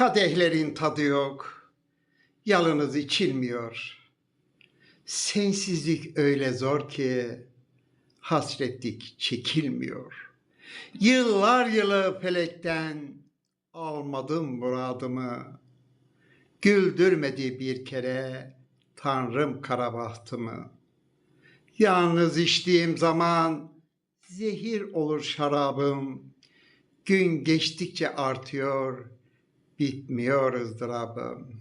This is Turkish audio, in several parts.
Kadehlerin tadı yok, yalınız içilmiyor. Sensizlik öyle zor ki hasretlik çekilmiyor. Yıllar yılı felekten almadım muradımı. Güldürmedi bir kere Tanrım kara bahtımı. Yalnız içtiğim zaman zehir olur şarabım. Gün geçtikçe artıyor, bitmiyor ızdırabım.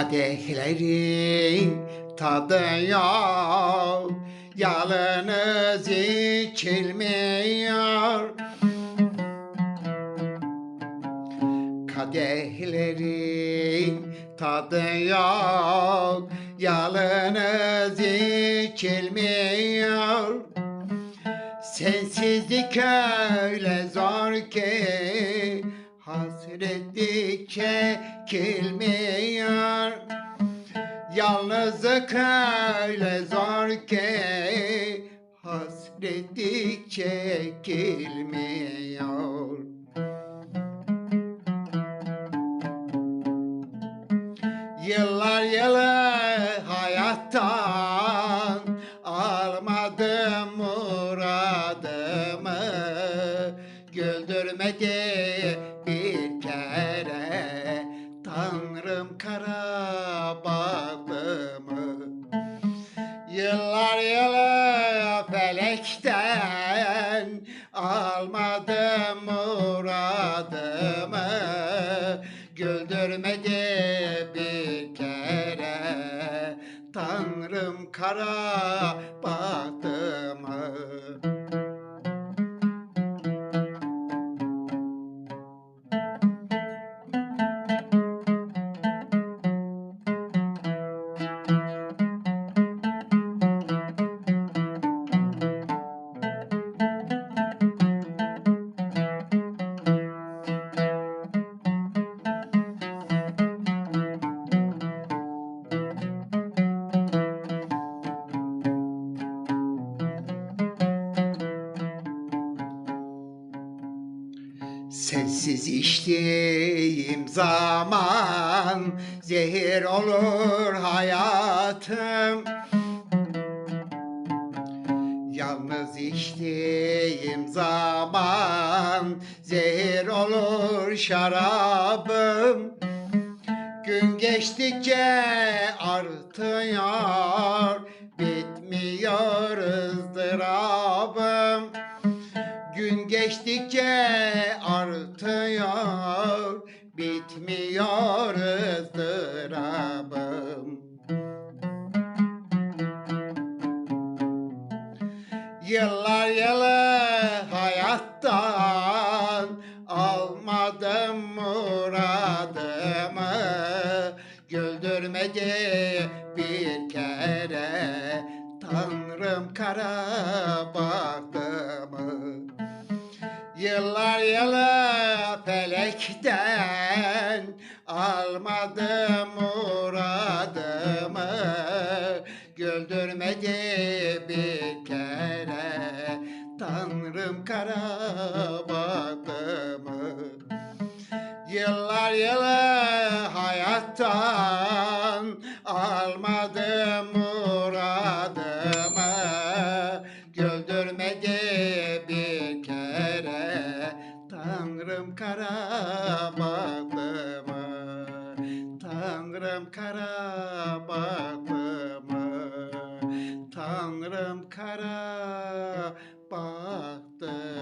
Kadehlerin tadı yok, yalnız içilmiyor. Kadehlerin tadı yok, yalnız içilmiyor. Sensizlik öyle zor ki hasretlik çekilmiyor. Yalnızlık öyle zor ki hasretlik çekilmiyor. Yıllar yılı hayattan almadım muradımı Güldürmedi kara bahtımı Yıllar yılı felekten almadım muradımı. Güldürmedi bir kere Tanrım kara bahtımı Sensiz içtiğim zaman zehir olur hayatım. Yalnız içtiğim zaman zehir olur şarabım. Gün geçtikçe artıyor, bitmiyor ızdırabım. Geçtikçe artıyor, bitmiyor ızdırabım. Yıllar yılı hayattan almadım muradımı Güldürmedi bir kere Tanrım kara bahtımı Yıllar yılı felekten almadım muradımı Güldürmedi bir kere. Tanrım kara bahtımı Yıllar yılı Tanrım kara bahtımı Tanrım kara bahtımı